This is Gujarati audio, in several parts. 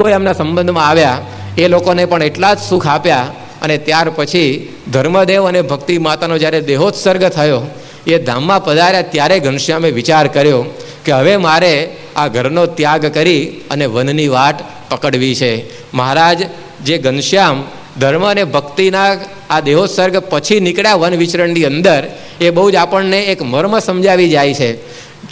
શિકો એમના સંબંધમાં આવ્યા, એ લોકોને પણ એટલા જ સુખ આપ્યા અને ત્યાર પછી ધર્મદેવ અને ભક્તિ માતાનો જ્યારે દેહોત્સર્ગ થયો, એ ધામમાં પધાર્યા ત્યારે ઘનશ્યામે વિચાર કર્યો કે હવે મારે આ ઘરનો ત્યાગ કરી અને વનની વાટ પકડવી છે. મહારાજ, જે ઘનશ્યામ ધર્મ અને ભક્તિના આ દેહોત્સર્ગ પછી નીકળ્યા વન વિચરણની અંદર, એ બહુ જ આપણને એક મર્મ સમજાવી જાય છે.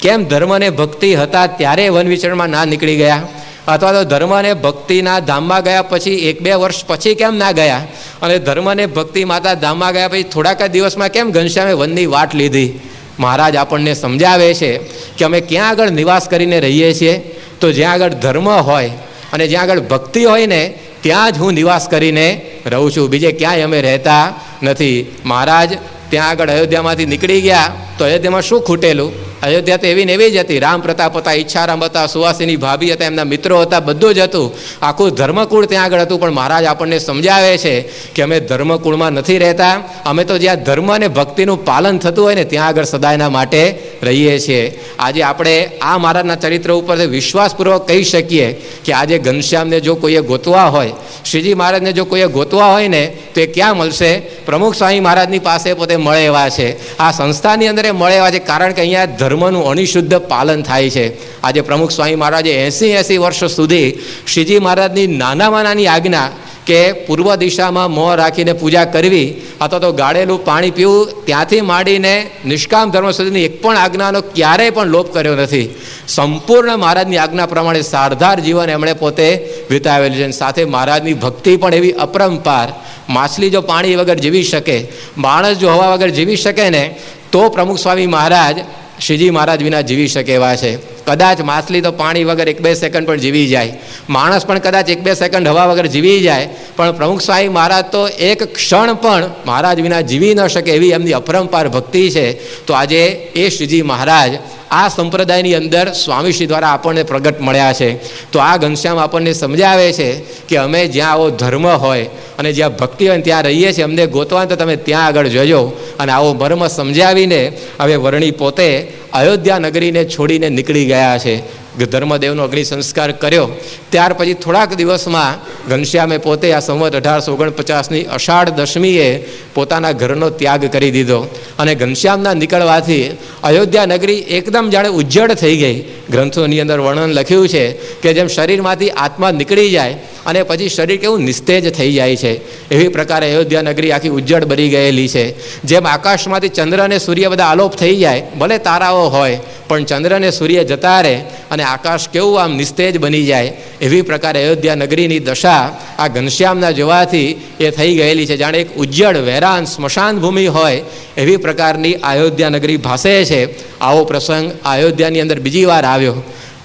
કેમ ધર્મ અને ભક્તિ હતા ત્યારે વન વિચરણમાં ના નીકળી ગયા? અથવા તો ધર્મ અને ભક્તિના ધામમાં ગયા પછી એક બે વર્ષ પછી કેમ ના ગયા? અને ધર્મ અને ભક્તિ માતા ધામમાં ગયા પછી થોડાક દિવસમાં કેમ ઘનશ્યામે વનની વાટ લીધી? મહારાજ આપણને સમજાવે છે કે અમે ક્યાં આગળ નિવાસ કરીને રહીએ છીએ? તો જ્યાં આગળ ધર્મ હોય અને જ્યાં આગળ ભક્તિ હોય ને, ત્યાં જ હું નિવાસ કરીને રહું છું. બીજે ક્યાંય અમે રહેતા નથી. મહારાજ, ત્યાં આગળ અયોધ્યામાંથી નીકળી ગયા તો અયોધ્યામાં શું ખૂટેલું? અયોધ્યા તો એવી ને એવી જ હતી. રામ પ્રતાપ હતા, ઈચ્છારામ હતા, સુવાસીની ભાભી હતા, એમના મિત્રો હતા, બધું જ હતું. આખું ધર્મકુળ ત્યાં આગળ હતું, પણ મહારાજ આપણને સમજાવે છે કે અમે ધર્મકુળમાં નથી રહેતા. અમે તો જ્યાં ધર્મ અને ભક્તિનું પાલન થતું હોય ને, ત્યાં આગળ સદાયના માટે રહીએ છીએ. આજે આપણે આ મહારાજના ચરિત્ર ઉપર વિશ્વાસપૂર્વક કહી શકીએ કે આજે ઘનશ્યામને જો કોઈએ ગોતવા હોય, શ્રીજી મહારાજને જો કોઈએ ગોતવા હોય ને, તો એ ક્યાં મળશે? પ્રમુખ સ્વામી મહારાજની પાસે પોતે મળે એવા છે. આ સંસ્થાની અંદર એ મળે એવા છે, કારણ કે અહીંયા ધર્મનું અણિશુદ્ધ પાલન થાય છે. આજે પ્રમુખ સ્વામી મહારાજે એંસી એંસી વર્ષ સુધી શ્રીજી મહારાજની નાનામાં નાની આજ્ઞા કે પૂર્વ દિશામાં મોં રાખીને પૂજા કરવી, અથવા તો ગાળેલું પાણી પીવું, ત્યાંથી માંડીને નિષ્કામ ધર્મ સુધીની એક પણ આજ્ઞાનો ક્યારેય પણ લોપ કર્યો નથી. સંપૂર્ણ મહારાજની આજ્ઞા પ્રમાણે સારધાર જીવન એમણે પોતે વિતાવેલું છે. સાથે મહારાજની ભક્તિ પણ એવી અપરંપાર. માછલી જો પાણી વગર જીવી શકે, માણસ જો હવા વગર જીવી શકે ને, તો પ્રમુખ સ્વામી મહારાજ શ્રીજી મહારાજ વિના જીવી શકે એવા છે. કદાચ માછલી તો પાણી વગર એક બે સેકન્ડ પણ જીવી જાય. માણસ પણ કદાચ એક બે સેકન્ડ હવા વગર જીવી જાય. પણ પ્રમુખ સ્વામી મહારાજ તો એક ક્ષણ પણ મહારાજ વિના જીવી ન શકે એવી એમની અપરંપાર ભક્તિ છે. તો આજે એ શ્રીજી મહારાજ આ સંપ્રદાયની અંદર સ્વામીશ્રી દ્વારા આપણને પ્રગટ મળ્યા છે. તો આ ઘનશ્યામ આપણને સમજાવે છે કે અમે જ્યાં આવો ધર્મ હોય અને જ્યાં ભક્તિ હોય ત્યાં રહીએ છીએ, અમને ગોતવા તો તમે ત્યાં આગળ જજો. અને આવો મર્મ સમજાવીને હવે વર્ણી પોતે અયોધ્યા નગરીને છોડીને નીકળી ગયા છે. ધર્મદેવનો અગ્નિ સંસ્કાર કર્યો. ત્યાર પછી થોડાક દિવસમાં ઘનશ્યામે પોતે આ સંવત અઢારસો ઓગણપચાસની અષાઢ દશમીએ પોતાના ઘરનો ત્યાગ કરી દીધો. અને ઘનશ્યામના નીકળવાથી અયોધ્યા નગરી એકદમ જાણે ઉજ્જડ થઈ ગઈ. ગ્રંથોની અંદર વર્ણન લખ્યું છે કે જેમ શરીરમાંથી આત્મા નીકળી જાય અને પછી શરીર કેવું નિસ્તેજ થઈ જાય છે. એવી પ્રકારે અયોધ્યા નગરી આખી ઉજ્જડ બની ગયેલી છે. જેમ આકાશમાંથી ચંદ્ર અને સૂર્ય બધા આલોપ થઈ જાય, ભલે તારાઓ હોય, પણ ચંદ્ર અને સૂર્ય જતા રહે અને આકાશ કેવું આમ નિસ્તેજ બની જાય. એવી પ્રકારે અયોધ્યા નગરીની દશા આ ઘનશ્યામના જોવાથી એ થઈ ગયેલી છે. જાણે એક ઉજ્જડ, વેરાન, સ્મશાન ભૂમિ હોય એવી પ્રકારની અયોધ્યા નગરી ભાસે છે. આવો પ્રસંગ અયોધ્યાની અંદર બીજી વાર આવ્યો.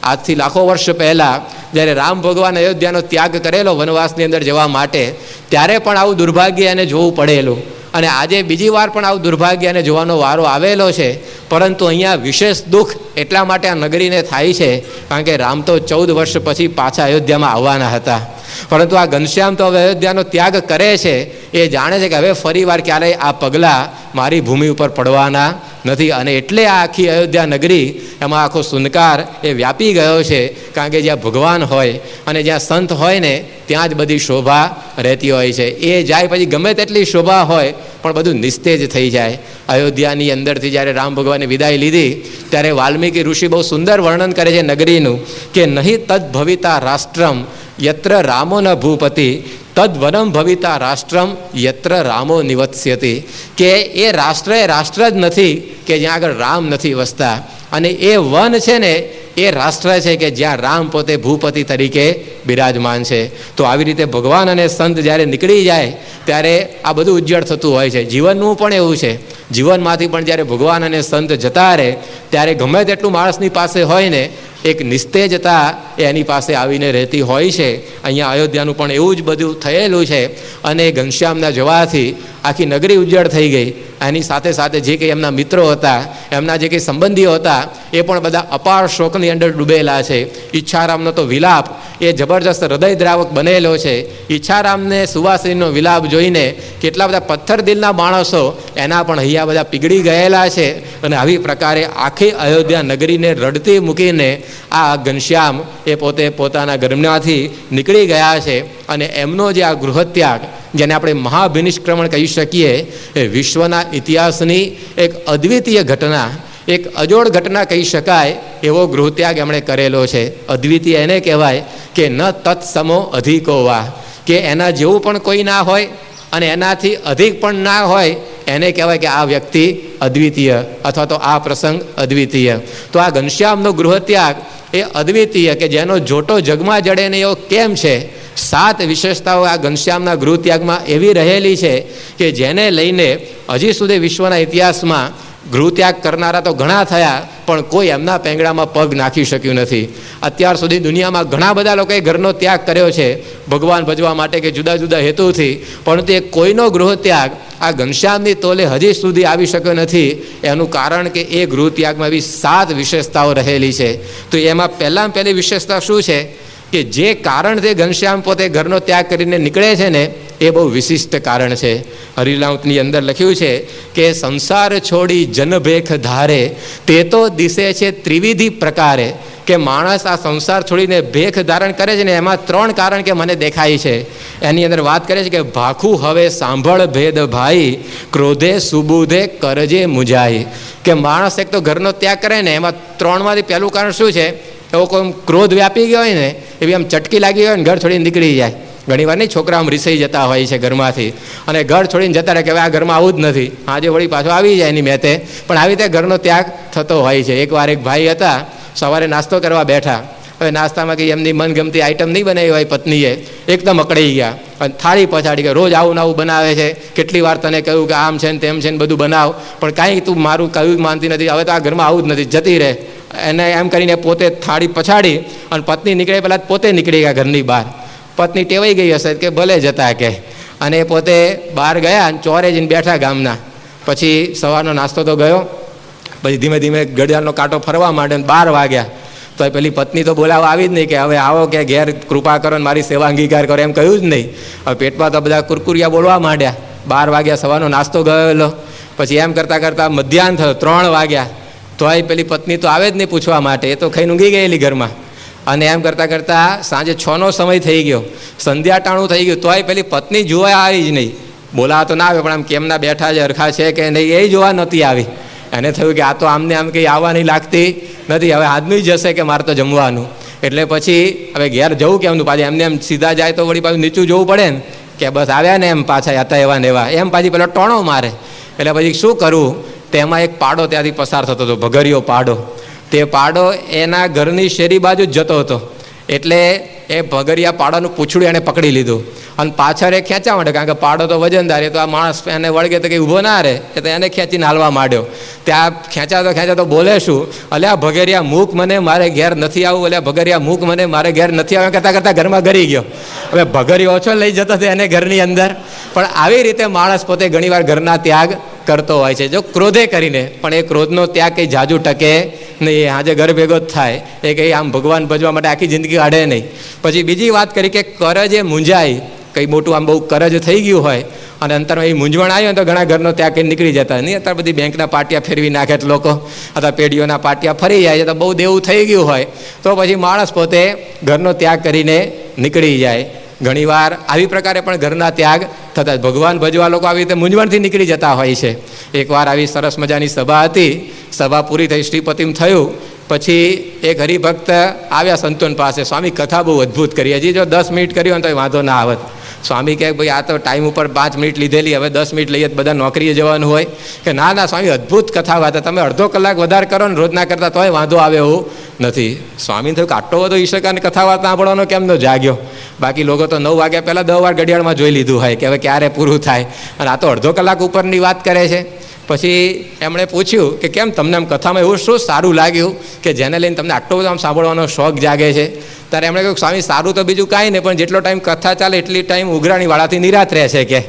આજથી લાખો વર્ષ પહેલાં જ્યારે રામ ભગવાન અયોધ્યાનો ત્યાગ કરેલો વનવાસની અંદર જવા માટે, ત્યારે પણ આવું દુર્ભાગ્ય એને જોવું પડેલું. અને આજે બીજી વાર પણ આવું દુર્ભાગ્ય એને જોવાનો વારો આવેલો છે. પરંતુ અહીંયા વિશેષ દુઃખ એટલા માટે આ નગરીને થાય છે, કારણ કે રામ તો ચૌદ વર્ષ પછી પાછા અયોધ્યામાં આવવાના હતા. પરંતુ આ ઘનશ્યામ તો હવે અયોધ્યાનો ત્યાગ કરે છે. એ જાણે છે કે હવે ફરીવાર ક્યારેય આ પગલાં મારી ભૂમિ ઉપર પડવાના નથી. અને એટલે આ આખી અયોધ્યા નગરી, એમાં આખો સુનકાર એ વ્યાપી ગયો છે, કારણ કે જ્યાં ભગવાન હોય અને જ્યાં સંત હોય ને, ત્યાં જ બધી શોભા રહેતી હોય છે. એ જાય પછી ગમે તેટલી શોભા હોય, પણ બધું નિસ્તેજ થઈ જાય. અયોધ્યાની અંદરથી જ્યારે રામ ભગવાને વિદાય લીધી, ત્યારે વાલ્મીકી ઋષિ બહુ સુંદર વર્ણન કરે છે નગરીનું, કે નહીં તદ ભવિતા રાષ્ટ્રમ, યત્ર રામો ન ભૂપતિ તદ્વનમ ભવિતા રાષ્ટ્રમ યત્ર રામો નિવત્સ્યતિ કે એ રાષ્ટ્ર એ રાષ્ટ્ર જ નથી કે જ્યાં આગળ રામ નથી વસતા અને એ વન છે ને એ રાષ્ટ્ર છે કે જ્યાં રામ પોતે ભૂપતિ તરીકે બિરાજમાન છે તો આવી રીતે ભગવાન અને સંત જ્યારે નીકળી જાય, ત્યારે આ બધું ઉજ્જળ થતું હોય છે। જીવનનું પણ એવું છે। જીવનમાંથી પણ જ્યારે ભગવાન અને સંત જતા રહે, ત્યારે ગમે તેટલું માણસની પાસે હોય ને એક નિસ્તેજતા એ એની પાસે આવીને રહેતી હોય છે. અહીંયા અયોધ્યાનું પણ એવું જ બધું થયેલું છે. અને ઘનશ્યામના જવાથી આખી નગરી ઉજ્જળ થઈ ગઈ. એની સાથે સાથે જે કંઈ એમના મિત્રો હતા, એમના જે કંઈ સંબંધીઓ હતા, એ પણ બધા અપાર શોકની અંદર ડૂબેલા છે. ઈચ્છારામનો તો વિલાપ, એ જબરજસ્ત હૃદયદ્રાવક બનેલો છે. ઈચ્છારામને સુવાસીનો વિલાપ જોઈને કેટલા બધા પથ્થર દિલના માણસો એના પણ અહીંયા બધા પીગળી ગયેલા છે. અને આવી પ્રકારે આખી અયોધ્યા નગરીને રડતી મૂકીને આ ઘનશ્યામ એ પોતે પોતાના ગર્ભમાંથી નીકળી ગયા છે અને એમનો જે આ ગૃહત્યાગ, જેને આપણે મહાભિનિષ્ક્રમણ કહી શકીએ, એ વિશ્વના ઇતિહાસની એક અદ્વિતીય ઘટના, એક અજોડ ઘટના કહી શકાય એવો ગૃહત્યાગ એમણે કરેલો છે. અદ્વિતીય એને કહેવાય કે ન તત્સમો અધિકો વા કે એના જેવું પણ કોઈ ના હોય અને એનાથી અધિક પણ ના હોય એને કહેવાય કે આ વ્યક્તિ અદ્વિતીય અથવા તો આ પ્રસંગ અદ્વિતીય. તો આ ઘનશ્યામનો ગૃહત્યાગ એ અદ્વિતીય કે જેનો જોટો જગમાં જડે ને એવો કેમ છે? સાત વિશેષતાઓ આ ઘનશ્યામના ગૃહત્યાગમાં એવી રહેલી છે કે જેને લઈને હજી સુધી વિશ્વના ઇતિહાસમાં ગૃહત્યાગ કરનારા તો ઘણા થયા, પણ કોઈ એમના પેંગડામાં પગ નાખી શક્યું નથી. અત્યાર સુધી દુનિયામાં ઘણા બધા લોકોએ ઘરનો ત્યાગ કર્યો છે, ભગવાન ભજવા માટે કે જુદા જુદા હેતુથી પણ તે કોઈનો ગૃહત્યાગ આ ઘનશ્યામની તોલે હજી સુધી આવી શક્યો નથી. એનું કારણ કે એ ગૃહત્યાગમાં એવી સાત વિશેષતાઓ રહેલી છે. તો એમાં પહેલાં પહેલી વિશેષતા શું છે? કે જે કારણથી ઘનશ્યામ પોતે ઘરનો ત્યાગ કરીને નીકળે છે ને, એ બહુ વિશિષ્ટ કારણ છે. હરિલાઉતની અંદર લખ્યું છે કે સંસાર છોડી જનભેખ ધારે, તે તો દિશે છે ત્રિવિધિ પ્રકારે. કે માણસ આ સંસાર છોડીને ભેખ ધારણ કરે છે ને, એમાં ત્રણ કારણ કે મને દેખાય છે. એની અંદર વાત કરે છે કે ભાખું હવે સાંભળ ભેદ ભાઈ, ક્રોધે સુબુધે કરજે મુજાઈ. કે માણસ એક તો ઘરનો ત્યાગ કરે ને, એમાં ત્રણમાંથી પહેલું કારણ શું છે? એવો કોઈ ક્રોધ વ્યાપી ગયો હોય ને એવી આમ ચટકી લાગી હોય ને ઘર છોડીને નીકળી જાય. ઘણી વાર નહીં છોકરા આમ રીસાઈ જતા હોય છે ઘરમાંથી. અને ઘર છોડીને જતા રહે કે આ ઘરમાં આવું જ નથી. આજે વળી પાછો આવી જાય એની મેતે. પણ આવી રીતે ઘરનો ત્યાગ થતો હોય છે. એકવાર એક ભાઈ હતા, સવારે નાસ્તો કરવા બેઠા. હવે નાસ્તામાં કંઈ એમની મનગમતી આઈટમ નહીં બનાવી હોય પત્નીએ. એકદમ અકળાઈ ગયા. અને થાળી પછાડી કે રોજ આવું આવું બનાવે છે. કેટલી વાર તને કહ્યું કે આમ છે ને તેમ છે ને બધું બનાવ. પણ કાંઈ તું મારું કહ્યું માનતી નથી. હવે તો આ ઘરમાં આવું જ નથી. જતી રહે. એને એમ કરીને પોતે થાળી પછાડી અને પત્ની નીકળે પહેલાં પોતે નીકળી ગયા ઘરની બહાર. પત્ની ટેવાઈ ગઈ હશે કે ભલે જતા કે. અને એ પોતે બહાર ગયા અને ચોરે જઈને બેઠા ગામના. પછી સવારનો નાસ્તો તો ગયો. પછી ધીમે ધીમે ઘડિયાળનો કાંટો ફરવા માંડે ને બાર વાગ્યા. તો પેલી પત્ની તો બોલાવવા આવી જ નહીં કે હવે આવો કે ઘેર કૃપા કરો ને મારી સેવા અંગીકાર કરો, એમ કહ્યું જ નહીં. હવે પેટમાં તો બધા કુરકુરિયા બોલવા માંડ્યા. બાર વાગ્યા સવારનો નાસ્તો ગયેલો. પછી એમ કરતાં કરતાં મધ્યાહન થયો, ત્રણ વાગ્યા. તોય પેલી પત્ની તો આવે જ નહીં પૂછવા માટે, એ તો ખાઈને ઊંઘી ગયેલી ઘરમાં. અને એમ કરતાં કરતાં સાંજે છનો સમય થઈ ગયો, સંધ્યા ટાણું થઈ ગયું, તોય પેલી પત્ની જોવા આવી જ નહીં. બોલાવા તો ના આવે પણ આમ કેમના બેઠા છે અરખા છે કે નહીં, એ જોવા નથી આવી. એને થયું કે આ તો આમને આમ કંઈ આવવાની લાગતી નથી, હવે આદમી જશે કે મારે તો જમવાનું. એટલે પછી હવે ઘેર જવું કેમનું? પાછું એમને એમ સીધા જાય તો વળી પાછું નીચું જવું પડે ને, કે બસ આવ્યા ને એમ પાછા હતા એવા ને એવા. એમ પાછી પેલો ટોણો મારે. એટલે પછી શું કરવું તેમાં એક પાડો ત્યાંથી પસાર થતો હતો, ભગરિયો પાડો. તે પાડો એના ઘરની શેરી બાજુ જ જતો હતો. એટલે એ ભગરિયા પાડાનું પૂછડું એણે પકડી લીધું. અને પાછળ એ ખેંચા માંડે કારણ કે પાડો તો વજનદાર, એ તો આ માણસ એને વળગે તો કંઈ ઊભો ના રહે, એ તો એને ખેંચીને હાલવા માંડ્યો. ત્યાં ખેંચાતો ખેંચાતો બોલે શું? અલ્યા ભગરિયા મૂક મને, મારે ઘેર નથી આવું એટલે ભગરિયા મૂક મને, મારે ઘેર નથી આવે કરતાં કરતાં ઘરમાં ઘરી ગયો. હવે ભગરી ઓછો લઈ જતો હતો એને ઘરની અંદર. પણ આવી રીતે માણસ પોતે ઘણીવાર ઘરના ત્યાગ કરતો હોય છે. જો ક્રોધે કરીને, પણ એ ક્રોધનો ત્યાગ કંઈ જાજુ ટકે નહીં. આજે ઘર ભેગો જ થાય. એ કંઈ આમ ભગવાન ભજવા માટે આખી જિંદગી કાઢે નહીં. પછી બીજી વાત કરી કે કરજ એ મૂંઝાય કંઈ મોટું આમ બહુ કરજ થઈ ગયું હોય અને અંતરમાં એ મૂંઝવણ આવી હોય તો ઘણા ઘરનો ત્યાગ કરીને નીકળી જતા. નહીં, અત્યારે બધી બેંકના પાટિયા ફેરવી નાખે લોકો. અથવા પેઢીઓના પાટિયા ફરી જાય છે તો બહુ દેવું થઈ ગયું હોય. તો પછી માણસ પોતે ઘરનો ત્યાગ કરીને નીકળી જાય. ઘણીવાર આવી પ્રકારે પણ ઘરના ત્યાગ થતા ભગવાન ભજવા લોકો આવી રીતે મૂંઝવણથી નીકળી જતા હોય છે. એકવાર આવી સરસ મજાની સભા હતી. સભા પૂરી થઈ શ્રીપતિમ થયું. પછી એક હરિભક્ત આવ્યા સંતોન પાસે. સ્વામી, કથા બહુ અદ્ભુત કરી. હજી જો દસ મિનિટ કરી હોય તો વાંધો ના આવત. સ્વામી કહે ભાઈ આ તો ટાઈમ ઉપર પાંચ મિનિટ લીધેલી, હવે દસ મિનિટ લઈએ બધા નોકરીએ જવાનું હોય. કે ના ના, સ્વામી, અદ્ભુત કથા વાત. તમે અડધો કલાક વધારે કરો ને રોજના કરતાં તોય વાંધો આવે એવું નથી. સ્વામી થયું કે આટલો બધો ઈશકાને કથા વાત સાંભળવાનો કેમ ન જાગ્યો? બાકી લોકો તો નવ વાગ્યા પહેલાં દસ વાર ઘડિયાળમાં જોઈ લીધું હોય કે હવે ક્યારે પૂરું થાય. અને આ તો અડધો કલાક ઉપરની વાત કરે છે. પછી એમણે પૂછ્યું કે કેમ તમને આમ કથામાં એવું શું સારું લાગ્યું કે જેને લઈને તમને આટલો બધો આમ સાંભળવાનો શોખ જાગે છે? ત્યારે એમણે કહ્યું, સ્વામી, સારું તો બીજું કાંઈ નહીં, પણ જેટલો ટાઈમ કથા ચાલે એટલી ટાઈમ ઉઘરાણીવાળાથી નિરાત રહે છે કે.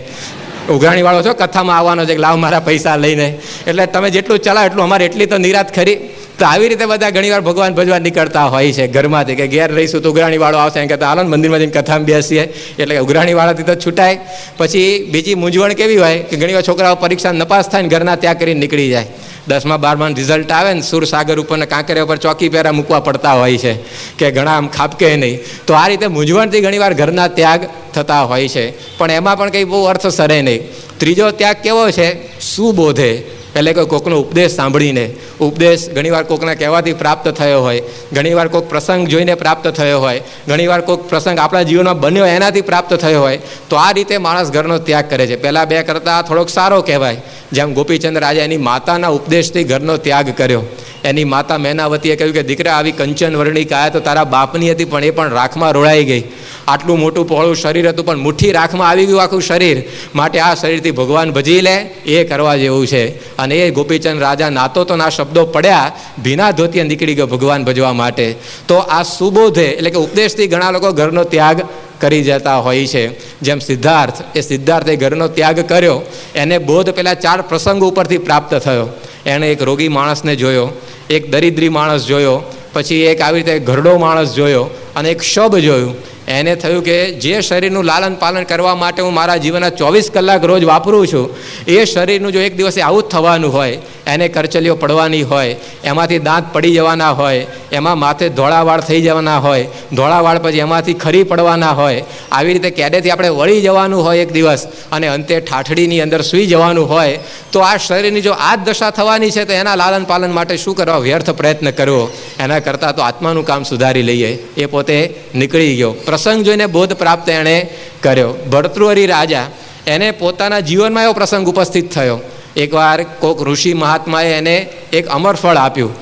ઉઘરાણીવાળો છો? કથામાં આવવાનો છે કે લાવ મારા પૈસા લઈને. એટલે તમે જેટલું ચલાવો એટલું અમારે એટલી તો નિરાત ખરી. તો આવી રીતે બધા ઘણીવાર ભગવાન ભજવા નીકળતા હોય છે ઘરમાંથી, કે ઘેર રહીશું તો ઉઘરાણીવાળો આવશે એમ કહેતા, હાલો મંદિરમાં જઈને કથામાં બેસીએ. એટલે ઉઘરાણીવાળાથી તો છૂટાય. પછી બીજી મૂંઝવણ કેવી હોય કે ઘણીવાર છોકરાઓ પરીક્ષા નપાસ થાય ને ઘરના ત્યાં કરીને નીકળી જાય. દસમા બારમાં રિઝલ્ટ આવે ને સુરસાગર ઉપર ને કાંકરિયા ઉપર ચોકી પહેરા મૂકવા પડતા હોય છે, કે ઘણા આમ ખાપકે નહીં. તો આ રીતે મૂંઝવણથી ઘણીવાર ઘરના ત્યાગ થતા હોય છે. પણ એમાં પણ કંઈ બહુ અર્થ સરે નહીં. ત્રીજો ત્યાગ કેવો છે? સુબોધે. એટલે કે કોકનો ઉપદેશ સાંભળીને, ઉપદેશ ઘણીવાર કોકના કહેવાથી પ્રાપ્ત થયો હોય, ઘણીવાર કોઈક પ્રસંગ જોઈને પ્રાપ્ત થયો હોય, ઘણીવાર કોઈક પ્રસંગ આપણા જીવનમાં બન્યો એનાથી પ્રાપ્ત થયો હોય, તો આ રીતે માણસ ઘરનો ત્યાગ કરે છે. પહેલાં બે કરતાં થોડોક સારો કહેવાય. જેમ ગોપીચંદ રાજા એની માતાના ઉપદેશથી ઘરનો ત્યાગ કર્યો. એની માતા મેનાવતીએ કહ્યું કે, દીકરા, આવી કંચન વર્ણી કાયા તો તારા બાપની હતી, પણ એ પણ રાખમાં રોળાઈ ગઈ. આટલું મોટું પહોળું શરીર હતું, પણ મુઠ્ઠી રાખમાં આવી ગયું આખું શરીર. માટે આ શરીરથી ભગવાન ભજી લે, એ કરવા જેવું છે. અને એ ગોપીચંદ રાજા નાતો તો ના શબ્દો પડ્યા, ભીના ધોતિયા નીકળી ગયો ભગવાન ભજવા માટે. તો આ સુબોધે, એટલે કે ઉપદેશથી ઘણા લોકો ઘરનો ત્યાગ કરી જતા હોય છે. જેમ સિદ્ધાર્થ, એ સિદ્ધાર્થે ઘરનો ત્યાગ કર્યો. એને બોધ પેલા ચાર પ્રસંગો ઉપરથી પ્રાપ્ત થયો. એણે એક રોગી માણસને જોયો. એક દરિદ્રી માણસ જોયો, પછી એક આવી રીતે ઘરડો માણસ જોયો અને એક શબ જોયું. એને થયું કે જે શરીરનું લાલન પાલન કરવા માટે હું મારા જીવનના ચોવીસ કલાક રોજ વાપરું છું, એ શરીરનું જો એક દિવસે આવું જ થવાનું હોય, એને કરચલીઓ પડવાની હોય, એમાંથી દાંત પડી જવાના હોય, એમાં માથે ધોળાવાળ થઈ જવાના હોય, ધોળાવાળ પછી એમાંથી ખરી પડવાના હોય, આવી રીતે કેડેથી આપણે વળી જવાનું હોય એક દિવસ અને અંતે ઠાઠડીની અંદર સૂઈ જવાનું હોય, તો આ શરીરની જો આ જ દશા થવાની છે, તો એના લાલન પાલન માટે શું કરવા વ્યર્થ પ્રયત્ન કરવો? એના કરતાં તો આત્માનું કામ સુધારી લઈએ. એ પોતે નીકળી ગયો. પ્રસંગ જોઈને બોધ પ્રાપ્ત એણે કર્યો. ભરતૃહરી રાજા, એને પોતાના જીવનમાં એવો પ્રસંગ ઉપસ્થિત થયો. એકવાર કોઈક ઋષિ મહાત્માએ એને એક અમરફળ આપ્યું.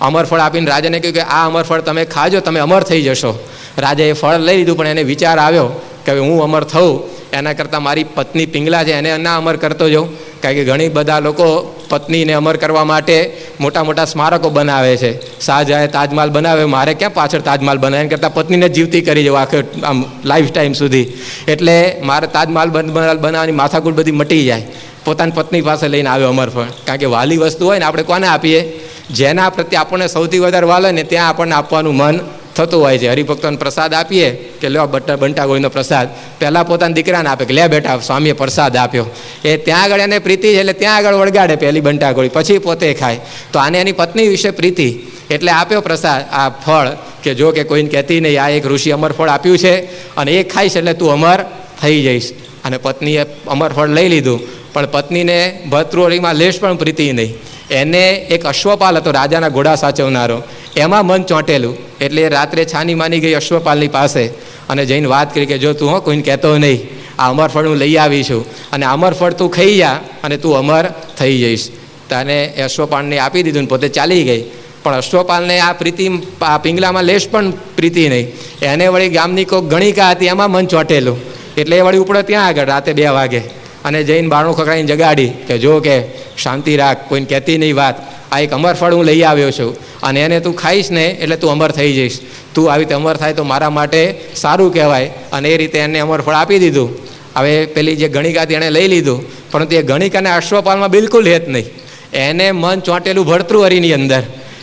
અમરફળ આપીને રાજાને કહ્યું કે, આ અમરફળ તમે ખાજો, તમે અમર થઈ જશો. રાજાએ ફળ લઈ લીધું, પણ એને વિચાર આવ્યો કે હું અમર થઉં. એના કરતાં મારી પત્ની પિંગલા છે, એને ના અમર કરતો જાઉં. કારણ કે ઘણી બધા લોકો પત્નીને અમર કરવા માટે મોટા મોટા સ્મારકો બનાવે છે. શાહજહાએ તાજમહાલ બનાવે મારે ક્યાં પાછળ તાજમહાલ બનાવે એના કરતાં પત્નીને જીવતી કરી જવું આખે, આમ લાઈફ ટાઈમ સુધી. એટલે મારે તાજમહાલ બનાવવાની માથાકૂટ બધી મટી જાય. પોતાની પત્ની પાસે લઈને આવ્યો અમરફળ કારણ કે વાલી વસ્તુ હોય ને, આપણે કોને આપીએ? જેના પ્રત્યે આપણને સૌથી વધારે વાલે ને, ત્યાં આપણને આપવાનું મન થતું હોય છે. હરિભક્તોને પ્રસાદ આપીએ કે લો બટા બંટા ગોળીનો પ્રસાદ. પહેલાં પોતાના દીકરાને આપે કે લે બેટા, સ્વામીએ પ્રસાદ આપ્યો. એ ત્યાં આગળ એને પ્રીતિ છે એટલે ત્યાં આગળ વળગાડે પહેલી બંટા ગોળી પછી પોતે ખાય. તો આને એની પત્ની વિશે પ્રીતિ. એટલે આપ્યો પ્રસાદ, આ ફળ કે જો કે કોઈને કહેતી નહીં, આ એક ઋષિ અમર ફળ આપ્યું છે અને એ ખાઈશ એટલે તું અમર થઈ જઈશ. અને પત્નીએ અમર ફળ લઈ લીધું, પણ પત્નીને ભત્રુવરીમાં લેશ પણ પ્રીતિ નહીં. એને એક અશ્વપાલ હતો, રાજાના ઘોડા સાચવનારો. એમાં મન ચોંટેલું. એટલે રાત્રે છાની માની ગઈ અશ્વપાલની પાસે અને જઈને વાત કરી કે જો તું હો, કોઈને કહેતો નહીં, આ અમરફળ હું લઈ આવી છું. અને અમરફળ તું ખાઈ જા અને તું અમર થઈ જઈશ. તને અશ્વપાલને આપી દીધું ને પોતે ચાલી ગઈ. પણ અશ્વપાલને આ પ્રીતિ, આ પિંગલામાં લેશ પણ પ્રીતિ નહીં. એને વળી ગામની કોઈક ગણિકા હતી, એમાં મન ચોંટેલું. એટલે એ વળી ઉપડો ત્યાં આગળ રાતે બે વાગે. અને જઈને બારણું ખકડાઈને જગાડી કે જો કે શાંતિ રાખ, કોઈને કહેતી નહીં વાત. આ એક અમરફળ હું લઈ આવ્યો છું. અને એને તું ખાઈશ ને એટલે તું અમર થઈ જઈશ. તું આવી રીતે અમર થાય તો મારા માટે સારું કહેવાય. અને એ રીતે એને અમરફળ આપી દીધું. હવે પેલી જે ગણિકા હતી એણે લઈ લીધું. પરંતુ એ ગણિકાને અશ્વપાલમાં બિલકુલ હેત નહીં. એને મન ચોંટેલું ભર્તૃહરીની અંદર.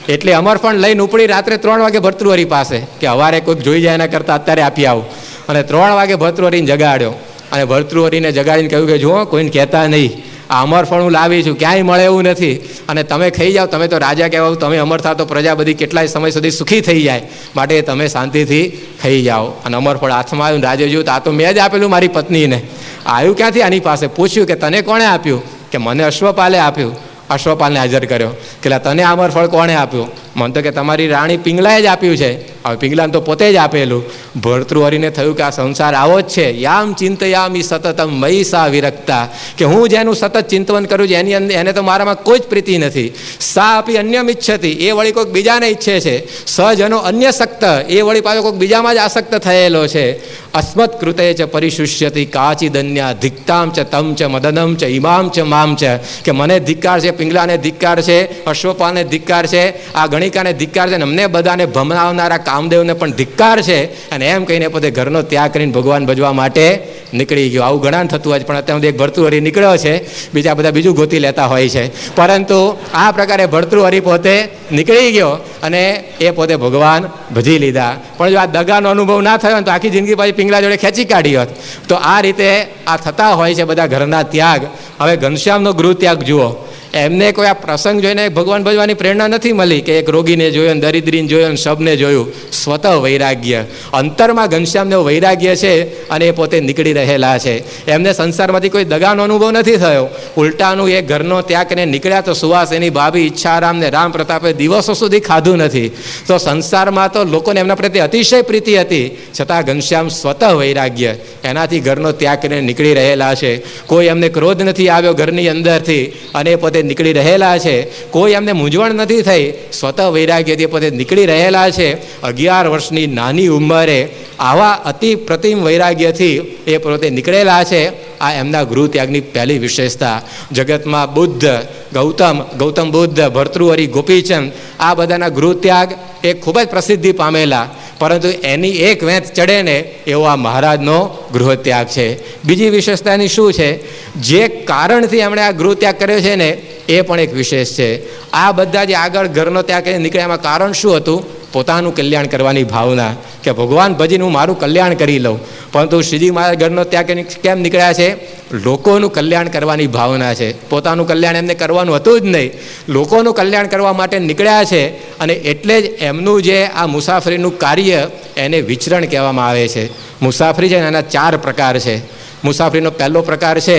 એટલે અમરફળ લઈને ઉપડી રાત્રે ત્રણ વાગે ભરતૃહરી પાસે કે હવારે કોઈક જોઈ જાય એના કરતાં અત્યારે આપી આવું. અને ત્રણ વાગે ભરતૃહરીને જગાડ્યો. અને ભરતૃહરીને જગાડીને કહ્યું કે જુઓ, કોઈને કહેતા નહીં. આ અમરફળ લાવી છું, ક્યાંય મળે એવું નથી. અને તમે ખાઈ જાઓ, તમે તો રાજા કહેવાઓ તમે અમર થા તો પ્રજા બધી કેટલાય સમય સુધી સુખી થઈ જાય. માટે તમે શાંતિથી ખાઈ જાઓ. અને અમરફળ હાથમાં આવ્યું રાજે જોયું, તો આ તો મેં જ આપેલું મારી પત્નીને. આવ્યું ક્યાંથી આની પાસે? પૂછ્યું કે તને કોણે આપ્યું? કે મને અશ્વપાલે આપ્યું. અશ્વપાલને હાજર કર્યો. કે તને આમર ફળ કોણે આપ્યું? મને તો કે તમારી રાણી પિંગલાએ જ આપ્યું છે. હવે પિંગલાને તો પોતે જ આપેલું. ભરતૃહરીને થયું કે આ સંસાર આવો જ છે. યામ ચિંતયામી સતતમ મયી સા વિરક્તા. કે હું જેનું સતત ચિંતવન કરું છું, એની અંદર એને તો મારામાં કોઈ જ પ્રીતિ નથી. સા આપી અન્યમ ઈચ્છતી. એ વળી કોઈક બીજાને ઈચ્છે છે. સજનો અન્ય સક્ત. એ વળી પાછો કોઈક બીજામાં જ આસક્ત થયેલો છે. અસ્મત કૃતે ચ પરિશુષ્યતી કાચિદન્યા ધિક્તામ ચ તમ ચ મદનમ ચ ઇમામ ચ મામ ચ. કે મને ધિક્કાર છે પિંગલાને ધિક્કાર છે અશ્વપાલને ધિક્કાર છે, આ ગણિકાને ધિક્કાર છે, અને અમને બધાને ભમણાવનારા કામદેવને પણ ધિક્કાર છે. અને એમ કહીને પોતે ઘરનો ત્યાગ કરીને ભગવાન ભજવા માટે નીકળી ગયો. આવું ઘણા થતું હોય પણ અત્યારે એક ભરતુહરી નીકળ્યો છે. બીજા બધા બીજું ગોતી લેતા હોય છે. પરંતુ આ પ્રકારે ભરતૃહરી પોતે નીકળી ગયો અને એ પોતે ભગવાન ભજી લીધા. પણ જો આ દગાનો અનુભવ ના થયો તો આખી જિંદગી પછી પિંગલા જોડે ખેંચી કાઢી હોત. તો આ રીતે આ થતા હોય છે બધા ઘરના ત્યાગ. હવે ઘનશ્યામનો ગૃહ ત્યાગ જુઓ. એમને કોઈ આ પ્રસંગ જોઈને ભગવાન ભજવાની પ્રેરણા નથી મળી કે એક રોગીને જોયો દરિદ્રીને જોયો ને શબને જોયું. સ્વતઃ વૈરાગ્ય. અંતરમાં ઘનશ્યામને વૈરાગ્ય છે અને એ પોતે નીકળી રહેલા છે. એમને સંસારમાંથી કોઈ દગાનો અનુભવ નથી થયો. ઉલટાનું એ ઘરનો ત્યાગ કરીને નીકળ્યા તો સુવાસ એની ભાભી ઈચ્છારામને રામ પ્રતાપે દિવસો સુધી ખાધું નથી. તો સંસારમાં તો લોકોને એમના પ્રત્યે અતિશય પ્રીતિ હતી. છતાં ઘનશ્યામ સ્વતઃ વૈરાગ્ય. એનાથી ઘરનો ત્યાગ કરીને નીકળી રહેલા છે. કોઈ એમને ક્રોધ નથી આવ્યો ઘરની અંદરથી અને એ પોતે નીકળી રહેલા છે. કોઈ એમને મૂંઝવણ નથી થઈ. સ્વતઃ વૈરાગ્યથી પોતે નીકળી રહેલા છે. અગિયાર વર્ષની નાની ઉંમરે આવા અતિ પ્રતિમ વૈરાગ્યથી એ પોતે નીકળેલા છે. આ એમના ગૃહ ત્યાગની પહેલી વિશેષતા. જગતમાં બુદ્ધ, ગૌતમ ગૌતમ બુદ્ધ, ભર્તૃહરિ, ગોપીચંદ આ બધાના ગૃહ ત્યાગ એ ખૂબ જ પ્રસિદ્ધિ પામેલા. પરંતુ એની એક વેંત ચડે ને એવો આ મહારાજનો ગૃહ ત્યાગ છે. બીજી વિશેષતાની શું છે? જે કારણથી એમણે આ ગૃહ ત્યાગ કર્યો છે ને એ પણ એક વિશેષ છે. આ બધા જે આગળ ઘરનો ત્યાગ કરીને નીકળ્યા એમાં કારણ શું હતું? પોતાનું કલ્યાણ કરવાની ભાવના કે ભગવાન ભજીને હું મારું કલ્યાણ કરી લઉં. પરંતુ શ્રીજી મહારાજ ઘરનો કરીને કેમ નીકળ્યા છે? લોકોનું કલ્યાણ કરવાની ભાવના છે. પોતાનું કલ્યાણ એમને કરવાનું હતું જ નહીં. લોકોનું કલ્યાણ કરવા માટે નીકળ્યા છે અને એટલે જ એમનું જે આ મુસાફરીનું કાર્ય એને વિચરણ કહેવામાં આવે છે. મુસાફરી છે એના ચાર પ્રકાર છે. મુસાફરીનો પહેલો પ્રકાર છે,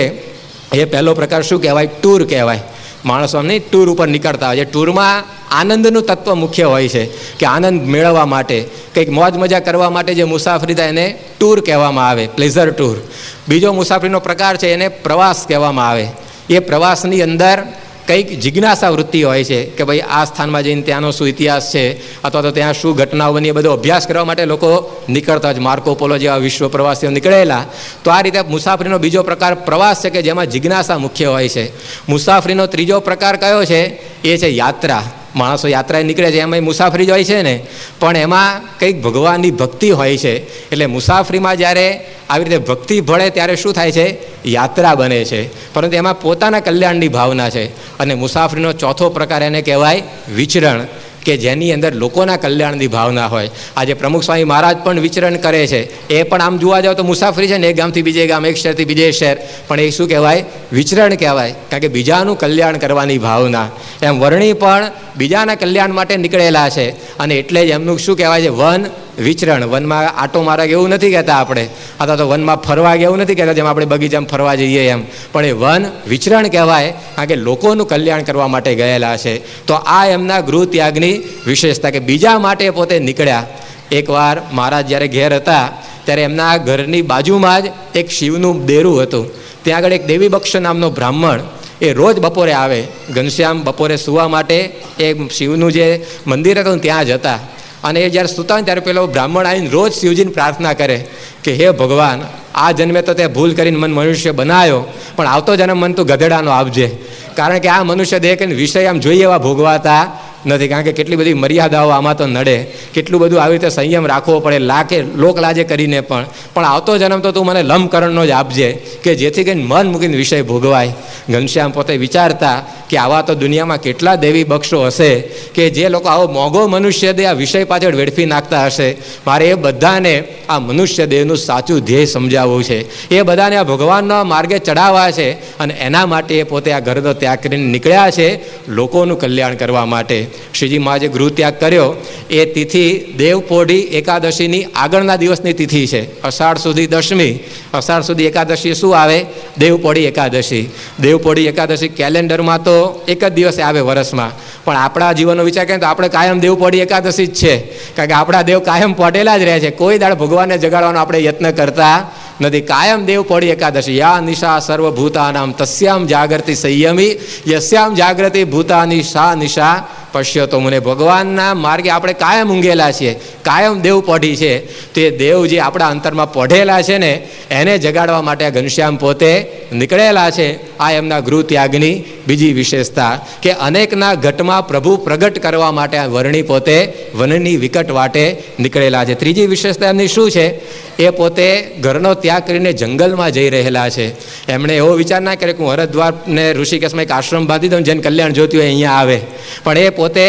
એ પહેલો પ્રકાર શું કહેવાય? ટૂર કહેવાય. માણસો નહીં ટૂર ઉપર નીકળતા હોય છે. ટૂરમાં આનંદનું તત્વ મુખ્ય હોય છે કે આનંદ મેળવવા માટે, કંઈક મોજ મજા કરવા માટે જે મુસાફરી થાય એને ટૂર કહેવામાં આવે પ્લેઝર ટૂર બીજો મુસાફરીનો પ્રકાર છે એને પ્રવાસ કહેવામાં આવે. એ પ્રવાસની અંદર કંઈક જિજ્ઞાસા વૃત્તિ હોય છે કે ભાઈ આ સ્થાનમાં જઈને ત્યાંનો શું ઇતિહાસ છે, અથવા તો ત્યાં શું ઘટનાઓ બની, એ બધો અભ્યાસ કરવા માટે લોકો નીકળતા જ. માર્કો પોલો જેવા વિશ્વ પ્રવાસીઓ નીકળેલા. તો આ રીતે મુસાફરીનો બીજો પ્રકાર પ્રવાસ છે કે જેમાં જિજ્ઞાસા મુખ્ય હોય છે. મુસાફરીનો ત્રીજો પ્રકાર કયો છે? એ છે યાત્રા. માણસો યાત્રાએ નીકળે છે એમાં મુસાફરી જ હોય છે ને. પણ એમાં કંઈક ભગવાનની ભક્તિ હોય છે. એટલે મુસાફરીમાં જ્યારે આવી રીતે ભક્તિ ભળે ત્યારે શું થાય છે? યાત્રા બને છે. પરંતુ એમાં પોતાના કલ્યાણની ભાવના છે. અને મુસાફરીનો ચોથો પ્રકાર એને કહેવાય વિચરણ. કે જેની અંદર લોકોના કલ્યાણની ભાવના હોય. આજે પ્રમુખ સ્વામી મહારાજ પણ વિચરણ કરે છે. એ પણ આમ જોવા જાવ તો મુસાફરી છે ને એક ગામથી બીજે ગામ, એક શહેરથી બીજે શહેર. પણ એ શું કહેવાય? વિચરણ કહેવાય. કારણ કે બીજાનું કલ્યાણ કરવાની ભાવના. એમ વર્ણી પણ બીજાના કલ્યાણ માટે નીકળેલા છે. અને એટલે જ એમનું શું કહેવાય છે? વન વિચરણ. વનમાં આટો મારા એવું નથી કહેતા આપણે. અથવા તો વનમાં ફરવા ગયા એવું નથી કહેતા, જેમ આપણે બગીચામાં ફરવા જઈએ એમ. પણ એ વન વિચરણ કહેવાય, કારણ કે લોકોનું કલ્યાણ કરવા માટે ગયેલા છે. તો આ એમના ગૃહ ત્યાગની વિશેષતા કે બીજા માટે પોતે નીકળ્યા. એકવાર મહારાજ જ્યારે ઘેર હતા, ત્યારે એમના ઘરની બાજુમાં જ એક શિવનું દેરું હતું. ત્યાં આગળ એક દેવી બક્ષ નામનો બ્રાહ્મણ એ રોજ બપોરે આવે. ઘનશ્યામ બપોરે સૂવા માટે એ શિવનું જે મંદિર હતું ત્યાં જ હતા. અને એ જ્યારે સૂતા હોય ત્યારે પેલો બ્રાહ્મણ આવીને રોજ શિવજીને પ્રાર્થના કરે કે હે ભગવાન, આ જન્મે તો તે ભૂલ કરીને મન મનુષ્ય બનાવ્યો પણ આવતો જન્મ મન તું ગધેડાનો આપજે. કારણ કે આ મનુષ્ય દેહ વિષય આમ જોઈએ એવા ભોગવાતા નથી, કારણ કે કેટલી બધી મર્યાદાઓ આમાં તો નડે. કેટલું બધું આવી રીતે સંયમ રાખવો પડે લાકે લોકલાજે કરીને પણ. પણ આવતો જન્મ તો તું મને લંબકરણનો જ આપજે, કે જેથી કરીને મન મૂકીને વિષય ભોગવાય. ઘનશ્યામ પોતે વિચારતા કે આવા તો દુનિયામાં કેટલા દેવી બક્ષો હશે, કે જે લોકો આવો મોંઘો મનુષ્ય દેહ આ વિષય પાછળ વેડફી નાખતા હશે. મારે એ બધાને આ મનુષ્ય દેહનું સાચું ધ્યેય સમજાવવું છે. એ બધાને આ ભગવાનના માર્ગે ચડાવવા છે, અને એના માટે એ પોતે આ ઘરનો ત્યાગ કરીને નીકળ્યા છે લોકોનું કલ્યાણ કરવા માટે. શ્રીજી મહારાજે ગૃહ ત્યાગ કર્યો. એ તિથિ દેવપોઢી એકાદશીની આગળના દિવસની તિથિ છે. અષાઢ સુધી દશમી. અષાઢ સુધી એકાદશી શું આવે? દેવપોઢી એકાદશી. દેવપોઢી એકાદશી કેલેન્ડરમાં તો એક જ દિવસે આવે વર્ષમાં પણ આપણા જીવનનો વિચાર કરીએ તો આપણે કાયમ દેવપોઢી એકાદશી જ છે. કારણ કે આપણા દેવ કાયમ પટેલા જ રહે છે. કોઈ દાડ ભગવાનને જગાડવાનો આપણે યત્ન કરતા નથી. કાયમ દેવ પડી એકાદશી. યા નિશા સર્વભૂતાનામ તસ્યામ જાગૃતિ સંયમી. યસ્યામ જાગૃતિ ભૂતાની શા નિશા. પશ્ય તો મને ભગવાનના માર્ગે આપણે કાયમ ઊંઘેલા છીએ, કાયમ દેવ પઢી છે, તે દેવ જે આપણા અંતરમાં પઢેલા છે ને, એને જગાડવા માટે ઘનશ્યામ પોતે નીકળેલા છે, આ એમના ગૃહ ત્યાગની બીજી વિશેષતા કે અનેકના ઘટમાં પ્રભુ પ્રગટ કરવા માટે આ વર્ણી પોતે વનની વિકટ વાટે નીકળેલા છે. ત્રીજી વિશેષતા એમની શું છે? એ પોતે ઘરનો ત્યાગ કરીને જંગલમાં જઈ રહેલા છે. એમણે એવો વિચાર ના કર્યો કે હું હરદ્વાર ને ઋષિકેશમાં એક આશ્રમ બાંધી દઉં, જેને કલ્યાણ જોતી હોય અહીંયા આવે. પણ એ પોતે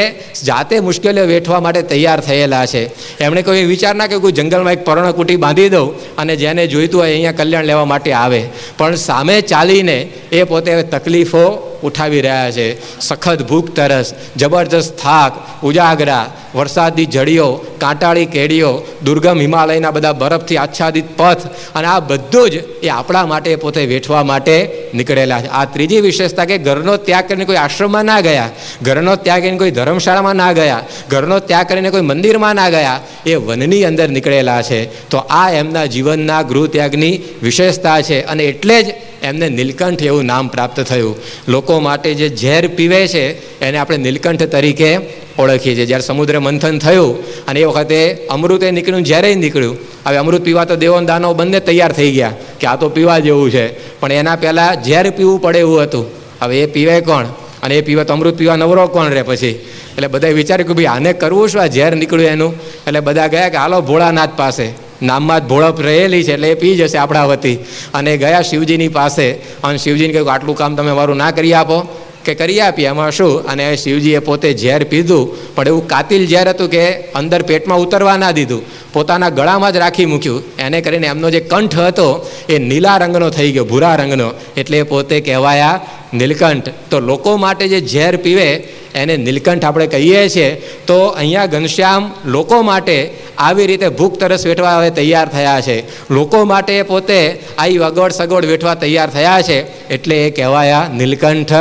જાતે મુશ્કેલીઓ વેઠવા માટે તૈયાર થયેલા છે. એમણે કોઈ વિચાર ના કે કોઈ જંગલમાં એક પર્ણકુટી બાંધી દઉં અને જેને જોઈતું હોય અહીંયા કલ્યાણ લેવા માટે આવે. પણ સામે ચાલીને એ પોતે તકલીફો ઉઠાવી રહ્યા છે. સખત ભૂખ તરસ, જબરજસ્ત થાક, ઉજાગરા, વરસાદી ઝડીઓ કાંટાળી કેડીઓ, દુર્ગમ હિમાલયના બધા બરફથી આચ્છાદિત પથ અને આ બધું જ એ આપણા માટે પોતે વેઠવા માટે નીકળેલા છે. આ ત્રીજી વિશેષતા કે ઘરનો ત્યાગ કરીને કોઈ આશ્રમમાં ના ગયા. ઘરનો ત્યાગ કરીને કોઈ ધર્મશાળામાં ના ગયા, ઘરનો ત્યાગ કરીને કોઈ મંદિરમાં ના ગયા, એ વનની અંદર નીકળેલા છે. તો આ એમના જીવનના ગૃહ ત્યાગની વિશેષતા છે અને એટલે જ એમને નીલકંઠ એવું નામ પ્રાપ્ત થયું. લોકો માટે જે ઝેર પીવે છે, એને આપણે નીલકંઠ તરીકે ઓળખીએ છીએ. જ્યારે સમુદ્ર મંથન થયું અને એ વખતે અમૃતે નીકળ્યું જ્યારે નીકળ્યું. હવે અમૃત પીવા તો દેવો દાનો બંને તૈયાર થઈ ગયા કે આ તો પીવા જેવું છે. પણ એના પહેલાં ઝેર પીવું પડે એવું હતું. હવે એ પીવે કોણ? અને એ પીવા તો અમૃત પીવા નવરો કોણ રહે પછી? એટલે બધાએ વિચાર્યું કે ભાઈ આને કરવું શું આ ઝેર નીકળ્યું એનું? એટલે બધા ગયા કે હાલો ભોળાનાથ પાસે. નામમાં જ ભોળપ રહેલી છે એટલે એ પી જશે આપણા વતી. અને ગયા શિવજીની પાસે. અને શિવજીને કહ્યું આટલું કામ તમે મારું ના કરી આપો. કે કરી આપીએ, એમાં શું? અને શિવજીએ પોતે ઝેર પીધું. પણ એવું કાતિલ ઝેર હતું કે અંદર પેટમાં ઉતરવા ના દીધું. પોતાના ગળામાં જ રાખી મૂક્યું. એને કરીને એમનો જે કંઠ હતો, એ નીલા રંગનો થઈ ગયો, ભૂરા રંગનો. એટલે પોતે કહેવાયા નીલકંઠ. તો લોકો માટે જે ઝેર પીવે, એને નીલકંઠ આપણે કહીએ છીએ, તો અહીંયા ઘનશ્યામ લોકો માટે આવી રીતે ભૂખ તરસ વેઠવા હવે તૈયાર થયા છે. લોકો માટે પોતે આવી અગવડ સગવડ વેઠવા તૈયાર થયા છે, એટલે એ કહેવાયા નીલકંઠ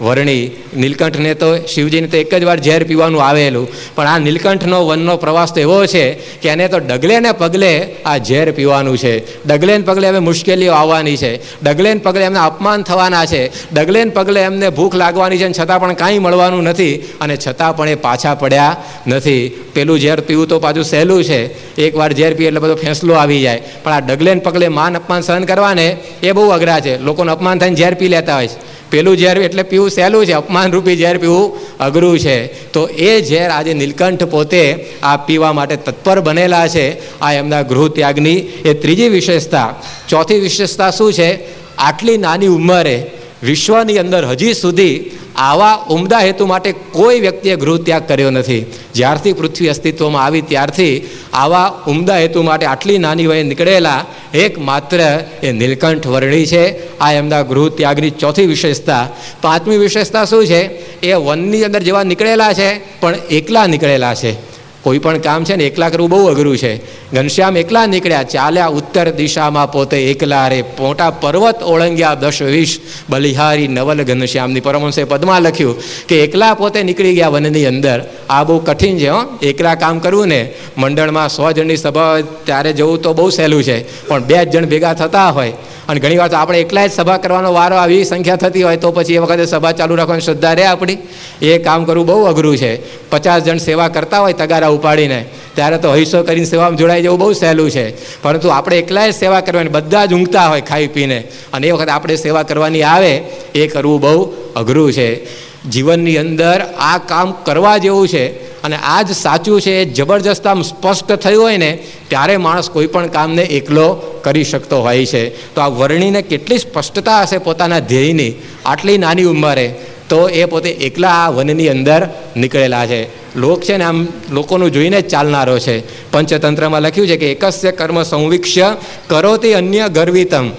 વર્ણી. નીલકંઠને તો શિવજીને તો એક જ વાર ઝેર પીવાનું આવેલું. પણ આ નીલકંઠનો વનનો પ્રવાસ તો એવો છે કે એને તો ડગલે ને પગલે આ ઝેર પીવાનું છે. ડગલે ને પગલે હવે મુશ્કેલીઓ આવવાની છે. ડગલે ને પગલે એમને અપમાન થવાના છે. ડગલે ને પગલે એમને ભૂખ લાગવાની છે અને છતાં પણ કાંઈ મળવાનું નથી અને છતાં પણ એ પાછા પડ્યા નથી. પેલું ઝેર પીવું તો પાછું સહેલું છે. એકવાર ઝેર પીએ એટલે બધો ફેંસલો આવી જાય. પણ આ ડગલે ને પગલે માન અપમાન સહન કરવાને એ બહુ અઘરા છે. લોકોને અપમાન થઈને ઝેર પી લેતા હોય છે. પેલું ઝેર એટલે પીવું સહેલું છે. અપમાનરૂપી ઝેર પીવું અઘરું છે. તો એ ઝેર આજે નીલકંઠ પોતે આ પીવા માટે તત્પર બનેલા છે. આ એમના ગૃહ ત્યાગની એ ત્રીજી વિશેષતા. ચોથી વિશેષતા શું છે? આટલી નાની ઉંમરે વિશ્વની અંદર હજી સુધી આવા ઉમદા હેતુ માટે કોઈ વ્યક્તિએ ગૃહ ત્યાગ કર્યો નથી. જ્યારથી પૃથ્વી અસ્તિત્વમાં આવી, ત્યારથી આવા ઉમદા હેતુ માટે આટલી નાની વયે નીકળેલા એક માત્ર એ નીલકંઠ વર્ણી છે. આ એમના ગૃહ ત્યાગની ચોથી વિશેષતા. પાંચમી વિશેષતા શું છે? એ વનની અંદર જેવા નીકળેલા છે, પણ એકલા નીકળેલા છે. કોઈ પણ કામ છે ને એકલા કરવું બહુ અઘરું છે. ઘનશ્યામ એકલા નીકળ્યા. ચાલ્યા ઉત્તર દિશામાં પોતે એકલા રે. મોટા પર્વત ઓળંગ્યા દશ વીસ બલિહારી નવલ ઘનશ્યામની. પરમહંસે પદમાં લખ્યું કે એકલા પોતે નીકળી ગયા વનની અંદર. આ બહુ કઠિન છે, હો. એકલા કામ કરવું ને, મંડળમાં સો જણની સભા ત્યારે જવું તો બહુ સહેલું છે. પણ બે જ જણ ભેગા થતા હોય અને ઘણી વાર તો આપણે એકલા જ સભા કરવાનો વારો આવી સંખ્યા થતી હોય તો પછી એ વખતે સભા ચાલુ રાખવાની શ્રદ્ધા રહે આપણી. એ કામ કરવું બહુ અઘરું છે. પચાસ જણ સેવા કરતા હોય તગારા ઉપાડીને, ત્યારે તો હૈસો કરીને સેવામાં જોડાઈ જવું બહુ સહેલું છે. પરંતુ આપણે એકલા જ સેવા કરવાની બધા જ ઊંઘતા હોય ખાઈ પીને, અને એ વખતે આપણે સેવા કરવાની આવે, એ કરવું બહુ અઘરું છે. જીવનની અંદર આ કામ કરવા જેવું છે અને આ જ સાચું છે, એ જબરજસ્ત આમ સ્પષ્ટ થયું હોય ને, ત્યારે માણસ કોઈ પણ કામને એકલો કરી શકતો હોય છે. તો આ વર્ણીને કેટલી સ્પષ્ટતા હશે પોતાના ધ્યેયની આટલી નાની ઉંમરે? તો એ પોતે એકલા આ વનની અંદર નીકળેલા છે. લોક છે ને આમ લોકોનું જોઈને ચાલનારો છે. પંચતંત્રમાં લખ્યું છે કે, એકસ્ય કર્મ સંવીક્ષ્ય કરોતી અન્ય ગર્વિતમ.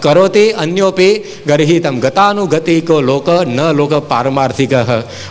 કરોતી અન્યોપી ગર્હિતમ ગતાનુગતિકો લોક ન લોક પારમાર્થિક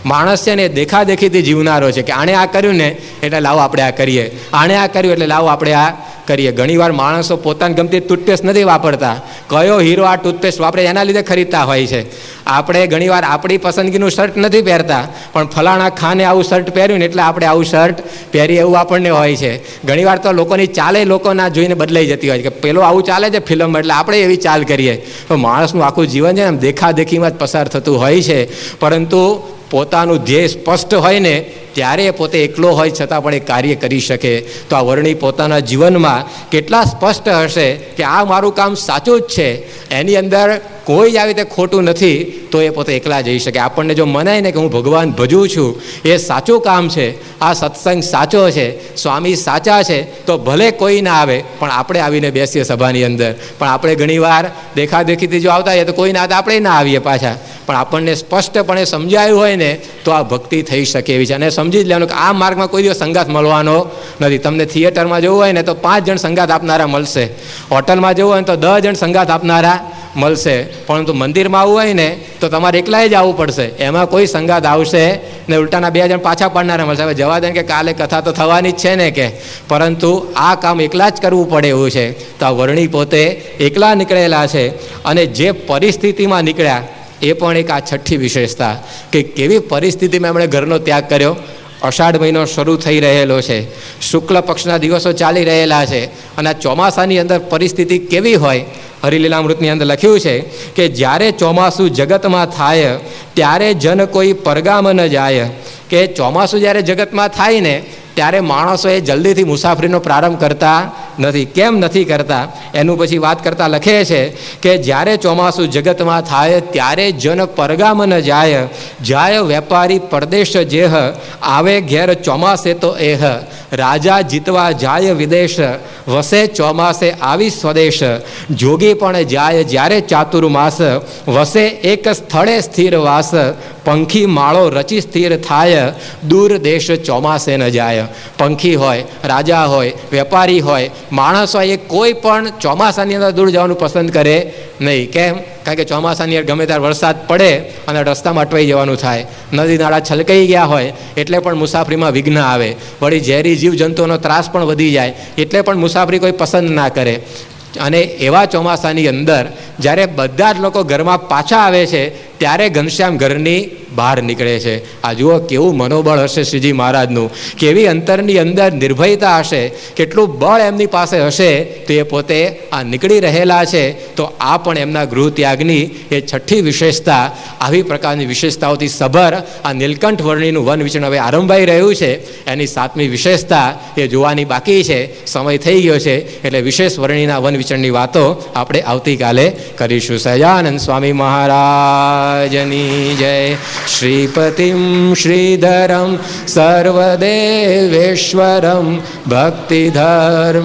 માણસ છે ને દેખાદેખીથી જીવનારો છે કે આણે આ કર્યું ને, એટલે લાવો આપણે આ કરીએ. આણે આ કર્યું એટલે લાવો આપણે આ કરીએ. ઘણીવાર માણસો પોતાને ગમતી ટૂથપેસ્ટ નથી વાપરતા. કયો હીરો આ ટૂથપેસ્ટ વાપરે એના લીધે ખરીદતા હોય છે. આપણે ઘણીવાર આપણી પસંદગીનું શર્ટ નથી પહેરતા, પણ ફલાણા ખાને આવું શર્ટ પહેર્યું ને એટલે આપણે આવું શર્ટ પહેરીએ એવું આપણને હોય છે. ઘણીવાર તો લોકોની ચાલે લોકોના જોઈને બદલાઈ જતી હોય કે પેલો આવું ચાલે છે ફિલ્મ, એટલે આપણે એવી ચાલ કરીએ. તો માણસનું આખું જીવન છે એમ દેખાદેખીમાં જ પસાર થતું હોય છે. પરંતુ પોતાનું ધ્યેય સ્પષ્ટ હોય ને, ત્યારે એ પોતે એકલો હોય છતાં પણ એ કાર્ય કરી શકે. તો આ વર્ણી પોતાના જીવનમાં કેટલા સ્પષ્ટ હશે કે આ મારું કામ સાચું જ છે. એની અંદર કોઈ આવી રીતે ખોટું નથી, તો એ પોતે એકલા જઈ શકે. આપણને જો મનાય ને કે હું ભગવાન ભજું છું, એ સાચું કામ છે, આ સત્સંગ સાચો છે, સ્વામી સાચા છે, તો ભલે કોઈ ના આવે, પણ આપણે આવીને બેસીએ સભાની અંદર. પણ આપણે ઘણીવાર દેખાદેખીથી જો આવતા હોઈએ તો કોઈ ના આપણે ના આવીએ પાછા. પણ આપણને સ્પષ્ટપણે સમજાયું હોય ને, તો આ ભક્તિ થઈ શકે એવી છે. અને સમજી જ લેવાનું કે આ માર્ગમાં કોઈ દિવસ સંગાત મળવાનો નથી. તમને થિયેટરમાં જવું હોય ને, તો પાંચ જણ સંગાત આપનારા મળશે. હોટલમાં જવું હોય ને, તો દસ જણ સંગાત આપનારા મળશે. પરંતુ મંદિરમાં આવવું હોય ને, તો તમારે એકલાએ જ આવવું પડશે. એમાં કોઈ સંગાત આવશે ને, ઉલટાના બે જણ પાછા પાડનારા મળશે. હવે જવા દે કે કાલે કથા તો થવાની જ છે ને કે. પરંતુ આ કામ એકલા જ કરવું પડે એવું છે. તો આ વર્ણી પોતે એકલા નીકળેલા છે. અને જે પરિસ્થિતિમાં નીકળ્યા એ પણ એક આ છઠ્ઠી વિશેષતા કે કેવી પરિસ્થિતિમાં એમણે ઘરનો ત્યાગ કર્યો? અષાઢ મહિનો શરૂ થઈ રહેલો છે. શુક્લ પક્ષના દિવસો ચાલી રહેલા છે. અને આ ચોમાસાની અંદર પરિસ્થિતિ કેવી હોય? હરિલીલામૃતની અંદર લખ્યું છે કે જ્યારે ચોમાસું જગતમાં થાય, ત્યારે જન કોઈ પરગામ ન જાય. કે ચોમાસું જ્યારે જગતમાં થાય ને, ત્યારે માણસોએ જલ્દીથી મુસાફરીનો પ્રારંભ કરતા નથી. કેમ નથી કરતા? એનું પછી વાત કરતા લખે છે કે જ્યારે ચોમાસું જગતમાં થાય ત્યારે જન પરગામન જાય. જાય વેપારી પરદેશ જેહ, આવે ઘેર ચોમાસે તો એહ. રાજા જીતવા જાય વિદેશ, વસે ચોમાસે આવી સ્વદેશ. જોગી પણ જાય જ્યારે ચાતુર્માસ, વસે એક સ્થળે સ્થિર વાસ. પંખી માળો રચી સ્થિર થાય, દૂર દેશ ચોમાસે ન જાય. પંખી હોય, રાજા હોય, વેપારી હોય, માણસ હોય, એ કોઈ પણ ચોમાસાની અંદર દૂર જવાનું પસંદ કરે નહીં. કેમ? કારણ કે ચોમાસાની ગમે ત્યારે વરસાદ પડે અને રસ્તામાં અટવાઈ જવાનું થાય. નદી નાળા છલકાઈ ગયા હોય એટલે પણ મુસાફરીમાં વિઘ્ન આવે. વળી ઝેરી જીવજંતુઓનો ત્રાસ પણ વધી જાય એટલે પણ મુસાફરી કોઈ પસંદ ના કરે. અને એવા ચોમાસાની અંદર જ્યારે બધા જ લોકો ઘરમાં પાછા આવે છે, ત્યારે ઘનશ્યામ ઘરની બહાર નીકળે છે. આ જુઓ કેવું મનોબળ હશે શ્રીજી મહારાજનું. કેવી અંતરની અંદર નિર્ભયતા હશે. કેટલું બળ એમની પાસે હશે, તો એ પોતે આ નીકળી રહેલા છે. તો આ પણ એમના ગૃહ ત્યાગની એ છઠ્ઠી વિશેષતા, આવી પ્રકારની વિશેષતાઓથી સભર આ નીલકંઠ વર્ણિનું વન વિચરણ હવે આરંભાઈ રહ્યું છે. એની સાતમી વિશેષતા એ જોવાની બાકી છે. સમય થઈ ગયો છે, એટલે વિશેષ વર્ણિના વન વિચરણની વાતો આપણે આવતીકાલે કરીશું. સહજાનંદ સ્વામી મહારાજની જય. શ્રીપતિમ શ્રીધરમ સર્વદેવેશ્વરમ ભક્તિધર્માત્મજમ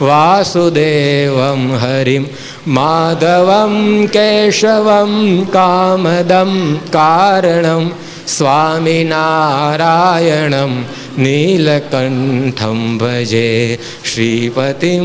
વાસુદેવમ હરિમ માધવમ કેશવમ કામદમ કારણમ સ્વામિનારાયણમ નીલકંઠમ ભજે શ્રીપતિમ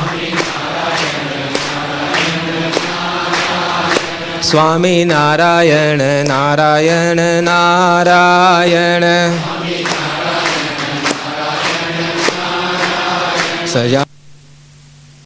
નારાયણ સ્વામિનારાયણ નારાયણ નારાયણ. સજા